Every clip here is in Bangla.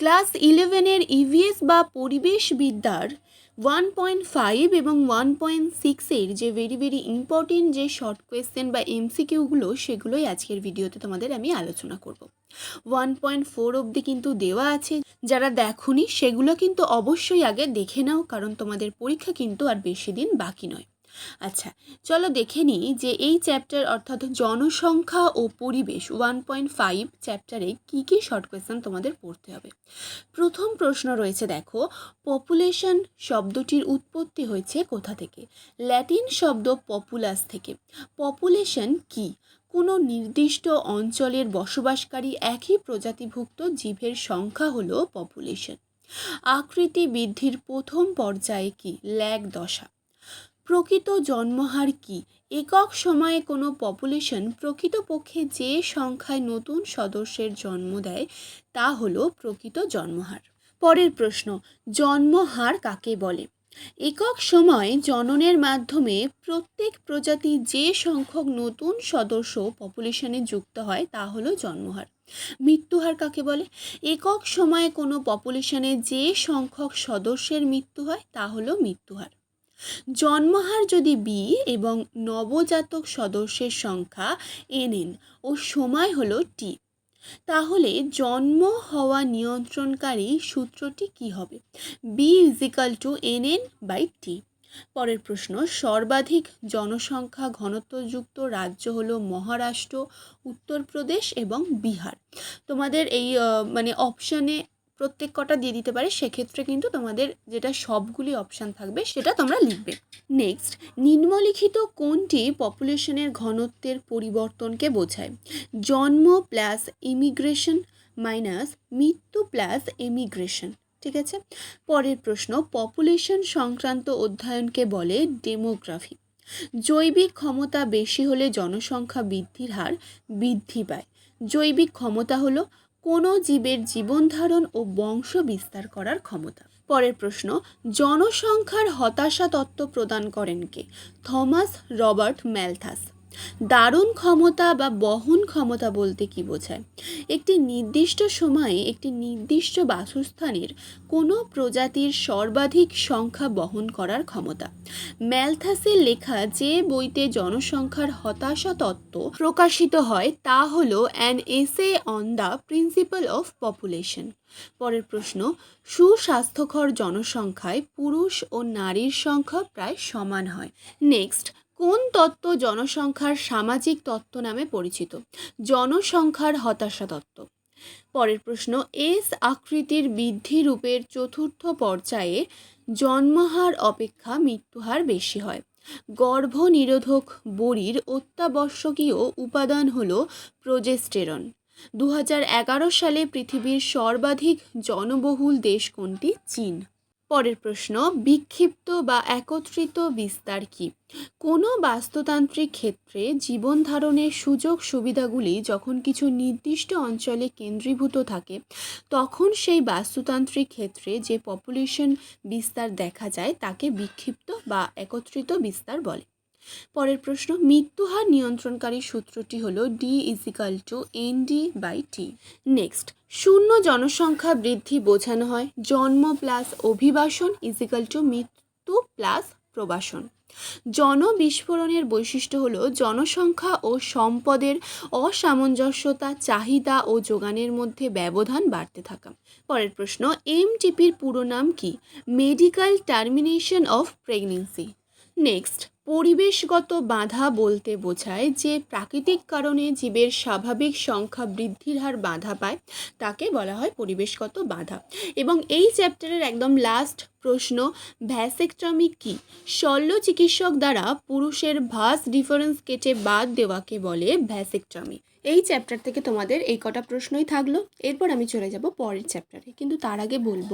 ক্লাস ইলেভেনের ইভিএস বা পরিবেশ বিদ্যার ওয়ান পয়েন্ট ফাইভ এবং ওয়ান পয়েন্ট সিক্সের যে ভেরি ভেরি ইম্পর্টেন্ট যে শর্ট কোয়েশ্চেন বা এমসিকিউগুলো সেগুলোই আজকের ভিডিওতে তোমাদের আমি আলোচনা করব। ওয়ান পয়েন্ট ফোর অবধি কিন্তু দেওয়া আছে। যারা দেখোনি, সেগুলো কিন্তু অবশ্যই আগে দেখে নাও, কারণ তোমাদের পরীক্ষা কিন্তু আর বেশি দিন বাকি নয়। আচ্ছা চলো দেখে নিই যে এই চ্যাপ্টার অর্থাৎ জনসংখ্যা ও পরিবেশ ওয়ান পয়েন্ট ফাইভ চ্যাপ্টারে কী কী শর্ট কোয়েশ্চেন তোমাদের পড়তে হবে। প্রথম প্রশ্ন রয়েছে দেখো পপুলেশন শব্দটির উৎপত্তি হয়েছে কোথা থেকে? ল্যাটিন শব্দ পপুলাস থেকে। পপুলেশন কি? কোনো নির্দিষ্ট অঞ্চলের বসবাসকারী একই প্রজাতিভুক্ত জীবের সংখ্যা হলো পপুলেশন আকৃতি বৃদ্ধির প্রথম পর্যায়ে কি? ল্যাগ দশা। প্রকৃত জন্মহার কি? একক সময়ে কোনো পপুলেশন প্রকৃতপক্ষে যে সংখ্যায় নতুন সদস্যের জন্ম দেয়, তা হলো প্রকৃত জন্মহার। পরের প্রশ্ন, জন্মহার কাকে বলে? একক সময় জননের মাধ্যমে প্রত্যেক প্রজাতি যে সংখ্যক নতুন সদস্য পপুলেশনে যুক্ত হয়, তা হলো জন্মহার। মৃত্যুহার কাকে বলে? একক সময়ে কোনো পপুলেশনে যে সংখ্যক সদস্যের মৃত্যু হয়, তা হলো মৃত্যুহার। জন্মহার যদি বি এবং নবজাতক সদস্যের সংখ্যা এনএন ও সময় হলো টি। তাহলে জন্ম হওয়া নিয়ন্ত্রণকারী সূত্রটি কি হবে? B equal to N N by T পরের প্রশ্ন, সর্বাধিক জনসংখ্যা ঘনত্বযুক্ত রাজ্য হলো মহারাষ্ট্র, উত্তরপ্রদেশ এবং বিহার। তোমাদের এই মানে অপশানে প্রত্যেক কটা দিয়ে দিতে পারে, সেক্ষেত্রে কিন্তু তোমাদের যেটা সবগুলি অপশান থাকবে, সেটা তোমরা লিখবে। নেক্সট নিম্নলিখিত কোনটি পপুলেশনের ঘনত্বের পরিবর্তনকে বোঝায়? জন্ম প্লাস ইমিগ্রেশন মাইনাস মৃত্যু প্লাস এমিগ্রেশন ঠিক আছে? পরের প্রশ্ন পপুলেশন সংক্রান্ত অধ্যয়নকে বলে ডেমোগ্রাফি জৈবিক ক্ষমতা বেশি হলে জনসংখ্যা বৃদ্ধির হার বৃদ্ধি পায়। জৈবিক ক্ষমতা হলো কোনো জীবের জীবনধারণ ও বংশ বিস্তার করার ক্ষমতা। পরের প্রশ্ন, জনসংখ্যার হতাশা তত্ত্ব প্রদান করেন কে? Thomas Robert Malthus. দারুণ ক্ষমতা বা বহন ক্ষমতা বলতে কি বোঝায়? একটি নির্দিষ্ট সময়ে একটি নির্দিষ্ট বাসস্থানের কোনো প্রজাতির সর্বাধিক সংখ্যা বহন করার ক্ষমতা। ম্যালথাসের লেখা যে বইতে জনসংখ্যার হতাশা তত্ত্ব প্রকাশিত হয় তা হল an essay on the principle of population পরের প্রশ্ন, সুস্বাস্থ্যকর জনসংখ্যায় পুরুষ ও নারীর সংখ্যা প্রায় সমান হয়। নেক্সট কোন তত্ত্ব জনসংখ্যার সামাজিক তত্ত্ব নামে পরিচিত? জনসংখ্যার হতাশা তত্ত্ব। পরের প্রশ্ন, এস আকৃতির বৃদ্ধি রূপের চতুর্থ পর্যায়ে জন্মহার অপেক্ষা মৃত্যুহার বেশি হয়। গর্ভ নিরোধক বড়ির অত্যাবশ্যকীয় উপাদান হল প্রোজেস্টেরন। দু সালে পৃথিবীর সর্বাধিক জনবহুল দেশ কোনটি? চীন। পরের প্রশ্ন, বিক্ষিপ্ত বা একত্রিত বিস্তার কি? কোনো বাস্তুতান্ত্রিক ক্ষেত্রে জীবন ধারণের সুযোগ সুবিধাগুলি যখন কিছু নির্দিষ্ট অঞ্চলে কেন্দ্রীভূত থাকে, তখন সেই বাস্তুতান্ত্রিক ক্ষেত্রে যে পপুলেশন বিস্তার দেখা যায়, তাকে বিক্ষিপ্ত বা একত্রিত বিস্তার বলে। পরের প্রশ্ন মৃত্যুহার নিয়ন্ত্রণকারী সূত্রটি হল D equal to N D by T next শূন্য জনসংখ্যা বৃদ্ধি বোঝানো হয়। জন্ম প্লাস অভিবাসন ইজিক্যাল টু মৃত্যু প্লাস প্রবাসন। জনবিস্ফোরণের বৈশিষ্ট্য হল জনসংখ্যা ও সম্পদের অসামঞ্জস্যতা, চাহিদা ও যোগানের মধ্যে ব্যবধান বাড়তে থাকা। পরের প্রশ্ন এমটিপির পুরো নাম কি? Medical termination of pregnancy next পরিবেশগত বাধা বলতে বোঝায় যে প্রাকৃতিক কারণে জীবের স্বাভাবিক সংখ্যা বৃদ্ধির হার বাধা পায়, তাকে বলা হয় পরিবেশগত বাধা। এবং এই চ্যাপ্টারের একদম লাস্ট প্রশ্ন ভ্যাসেকটমি কি? শল্য চিকিৎসক দ্বারা পুরুষের ভাস ডিফারেন্স কেটে বাদ দেওয়াকে বলে ভ্যাসেকটমি এই চ্যাপ্টার থেকে তোমাদের এই কটা প্রশ্নই থাকল। এরপর আমি চলে যাব পরের চ্যাপ্টারে কিন্তু তার আগে বলব,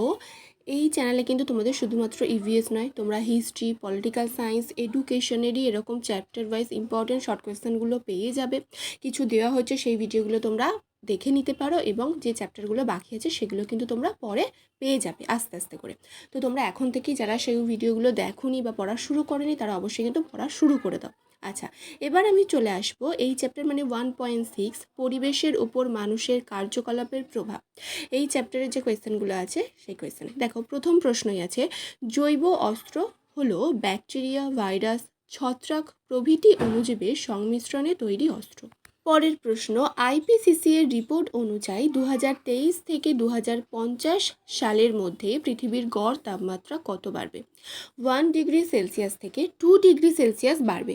এই চ্যানেলে কিন্তু তোমাদের শুধুমাত্র ইভিএস নয়, তোমরা হিস্ট্রি পলিটিক্যাল সায়েন্স এডুকেশনেরই এরকম চ্যাপ্টার ওয়াইজ ইম্পর্টেন্ট শর্ট কোয়েশ্চেনগুলো পেয়ে যাবে। কিছু দেওয়া হচ্ছে সেই ভিডিওগুলো তোমরা দেখে নিতে পারো এবং যে চ্যাপ্টারগুলো বাকি আছে, সেগুলো কিন্তু তোমরা পরে পেয়ে যাবে আস্তে আস্তে করে। তো তোমরা এখন থেকেই যারা সেই ভিডিওগুলো দেখোনি বা পড়া শুরু করেনি, তারা অবশ্যই কিন্তু পড়া শুরু করে দাও। আচ্ছা এবার আমি চলে আসব এই চ্যাপ্টার মানে ওয়ান পয়েন্ট সিক্স পরিবেশের উপর মানুষের কার্যকলাপের প্রভাব। এই চ্যাপ্টারের যে কোয়েশ্চেনগুলো আছে, সেই কোয়েশ্চেন দেখো, প্রথম প্রশ্নই আছে, জৈব অস্ত্র হলো ব্যাকটেরিয়া, ভাইরাস, ছত্রাক প্রভৃতি অণুজীবের সংমিশ্রণে তৈরি অস্ত্র। পরের প্রশ্ন আইপিসিসি এর রিপোর্ট অনুযায়ী দু হাজার তেইশ থেকে দু হাজার পঞ্চাশ সালের মধ্যে পৃথিবীর গড় তাপমাত্রা কত বাড়বে? ওয়ান ডিগ্রি সেলসিয়াস থেকে টু ডিগ্রি সেলসিয়াস বাড়বে।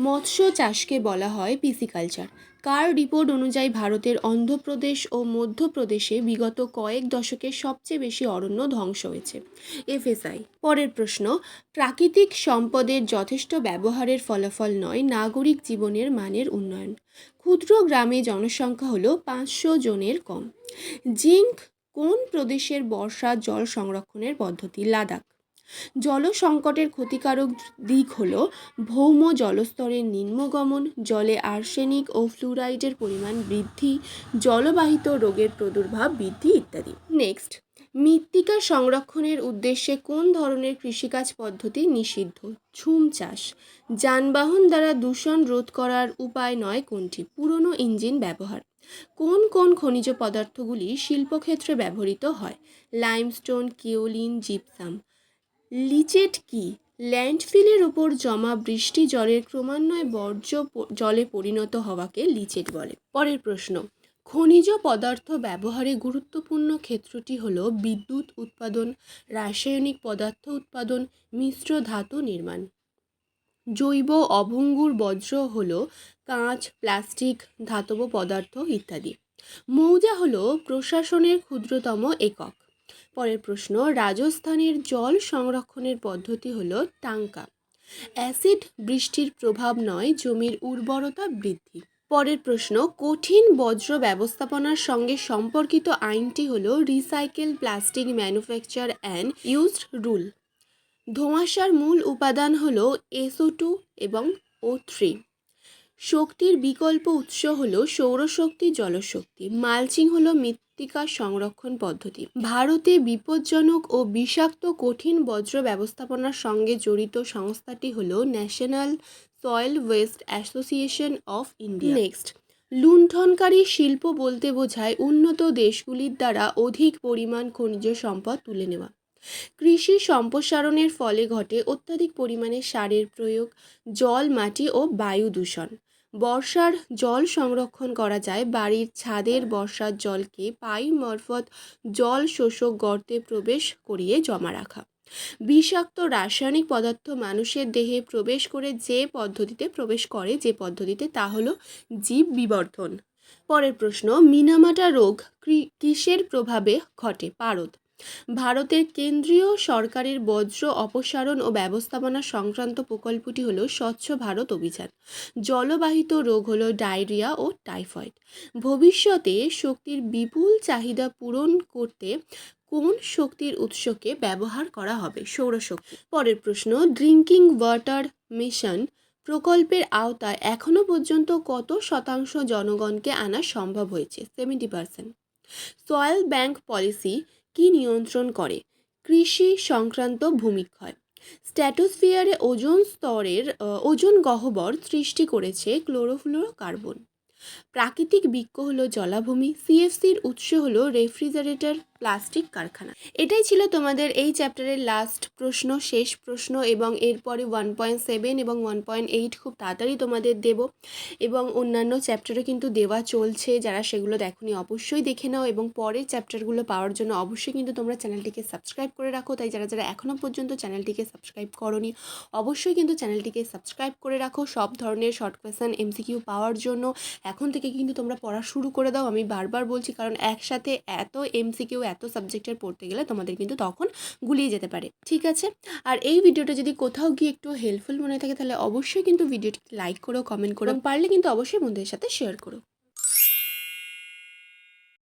মৎস্য চাষকে বলা হয় পিসিকালচার। কার রিপোর্ট অনুযায়ী ভারতের অন্ধ্রপ্রদেশ ও মধ্যপ্রদেশে বিগত কয়েক দশকে সবচেয়ে বেশি অরণ্য ধ্বংস হয়েছে? এফএসআই। পরের প্রশ্ন, প্রাকৃতিক সম্পদের যথেষ্ট ব্যবহারের ফলাফল নয়, নাগরিক জীবনের মানের উন্নয়ন। ক্ষুদ্র গ্রামে জনসংখ্যা হলো পাঁচশো জনের কম। জিঙ্ক কোন প্রদেশের বর্ষা জল সংরক্ষণের পদ্ধতি? লাদাখ। জল সংকটের ক্ষতিকারক দিক হলো ভৌম জলস্তরের নিম্নগমন, জলে আর্সেনিক ও ফ্লুরাইডের পরিমাণ বৃদ্ধি, জলবাহিত রোগের প্রাদুর্ভাব বৃদ্ধি ইত্যাদি। নেক্সট মৃত্তিকা সংরক্ষণের উদ্দেশ্যে কোন ধরনের কৃষিকাজ পদ্ধতি নিষিদ্ধ? ঝুম চাষ, যানবাহন দ্বারা দূষণ রোধ করার উপায় নয় কোনটি? পুরনো ইঞ্জিন ব্যবহার, কোন কোন খনিজ পদার্থগুলি শিল্পক্ষেত্রে ব্যবহৃত হয়? লাইমস্টোন কিওলিন জিপসাম লিচেট কি? ল্যান্ডফিলের ওপর জমা বৃষ্টি জলের ক্রমান্বয়ে বর্জ্য জলে পরিণত হওয়াকে লিচেট বলে। পরের প্রশ্ন, খনিজ পদার্থ ব্যবহারে গুরুত্বপূর্ণ ক্ষেত্রটি হল বিদ্যুৎ উৎপাদন, রাসায়নিক পদার্থ উৎপাদন, মিশ্র ধাতু নির্মাণ। জৈব অভঙ্গুর বজ্র হল কাঁচ, প্লাস্টিক, ধাতব পদার্থ ইত্যাদি। মৌজা হল প্রশাসনের ক্ষুদ্রতম একক। পরের প্রশ্ন, রাজস্থানের জল সংরক্ষণের পদ্ধতি হলো টাঙ্কা। অ্যাসিড বৃষ্টির প্রভাব নয়, জমির উর্বরতা বৃদ্ধি। পরের প্রশ্ন, কঠিন বজ্র ব্যবস্থাপনার সঙ্গে সম্পর্কিত আইনটি হল recycle plastic manufacture and used rule. ধোঁয়াশার মূল উপাদান হল এসও টু এবং ও থ্রি। শক্তির বিকল্প উৎস হল সৌরশক্তি, জলশক্তি। মালচিং হলো মৃত্তিকা সংরক্ষণ পদ্ধতি। ভারতে বিপজ্জনক ও বিষাক্ত কঠিন বজ্র ব্যবস্থাপনার সঙ্গে জড়িত সংস্থাটি হল national soil waste association of India. Next. লুণ্ঠনকারী শিল্প বলতে বোঝায় উন্নত দেশগুলির দ্বারা অধিক পরিমাণ খনিজ সম্পদ তুলে নেওয়া। কৃষি সম্প্রসারণের ফলে ঘটে অত্যাধিক পরিমাণে সারের প্রয়োগ জল মাটি ও বায়ু দূষণ। বর্ষার জল সংরক্ষণ করা যায়। বাড়ির ছাদের বর্ষার জলকে পাইপ মারফত জল শোষক গর্তে প্রবেশ করিয়ে জমা রাখা। বিষাক্ত রাসায়নিক পদার্থ মানুষের দেহে প্রবেশ করে যে পদ্ধতিতে প্রবেশ করে যে পদ্ধতিতে তা হলো জীব বিবর্ধন। পরের প্রশ্ন, মিনামাটা রোগ কিসের প্রভাবে ঘটে? পারদ। ভারতের কেন্দ্রীয় সরকারের বজ্র অপসারণ ও ব্যবস্থাপনা সংক্রান্ত প্রকল্পটি হলো স্বচ্ছ ভারত অভিযান। জলবাহিত রোগ হলো ডায়রিয়া ও টাইফয়েড। ভবিষ্যতে শক্তির বিপুল চাহিদা পূরণ করতে কোন শক্তির উৎসকে ব্যবহার করা হবে? সৌরশক্তি। পরের প্রশ্ন ড্রিঙ্কিং ওয়াটার মিশন প্রকল্পের আওতায় এখনও পর্যন্ত কত শতাংশ জনগণকে আনা সম্ভব হয়েছে? Seventy percent soil bank policy কি নিয়ন্ত্রণ করে? কৃষি সংক্রান্ত ভূমিক্ষয়। স্ট্র্যাটোস্ফিয়ারে ওজোন স্তরের ওজন গহ্বর সৃষ্টি করেছে ক্লোরোফ্লোরোকার্বন। প্রাকৃতিক বৃক্ষ হলো জলাভূমি সিএফসির উৎস হলো রেফ্রিজারেটর প্লাস্টিক কারখানা। এটাই ছিল তোমাদের এই চ্যাপ্টারের লাস্ট প্রশ্ন, শেষ প্রশ্ন এবং এরপরে ওয়ান পয়েন্ট সেভেন এবং ওয়ান পয়েন্ট এইট খুব তাড়াতাড়ি তোমাদের দেব এবং অন্যান্য চ্যাপ্টারও কিন্তু দেওয়া চলছে। যারা সেগুলো দেখোনি অবশ্যই দেখে নাও এবং পরের চ্যাপ্টারগুলো পাওয়ার জন্য অবশ্যই কিন্তু তোমরা চ্যানেলটিকে সাবস্ক্রাইব করে রাখো। তাই যারা যারা এখনও পর্যন্ত চ্যানেলটিকে সাবস্ক্রাইব করনি, অবশ্যই কিন্তু চ্যানেলটিকে সাবস্ক্রাইব করে রাখো। সব ধরনের শর্ট কোয়েশ্চেন এমসিকিউ পাওয়ার জন্য। এখন থেকে কিন্তু তোমরা পড়া শুরু করে দাও। আমি বারবার বলছি, কারণ একসাথে এত এমসিকিউ এত সাবজেক্টের পড়তে গেলে তোমাদের কিন্তু তখন গুলিয়ে যেতে পারে, ঠিক আছে? আর এই ভিডিওটা যদি কোথাও গিয়ে একটু হেল্পফুল মনে থাকে তাহলে অবশ্যই কিন্তু ভিডিওটি লাইক করো কমেন্ট করো পারলে কিন্তু অবশ্যই বন্ধুদের সাথে শেয়ার করো।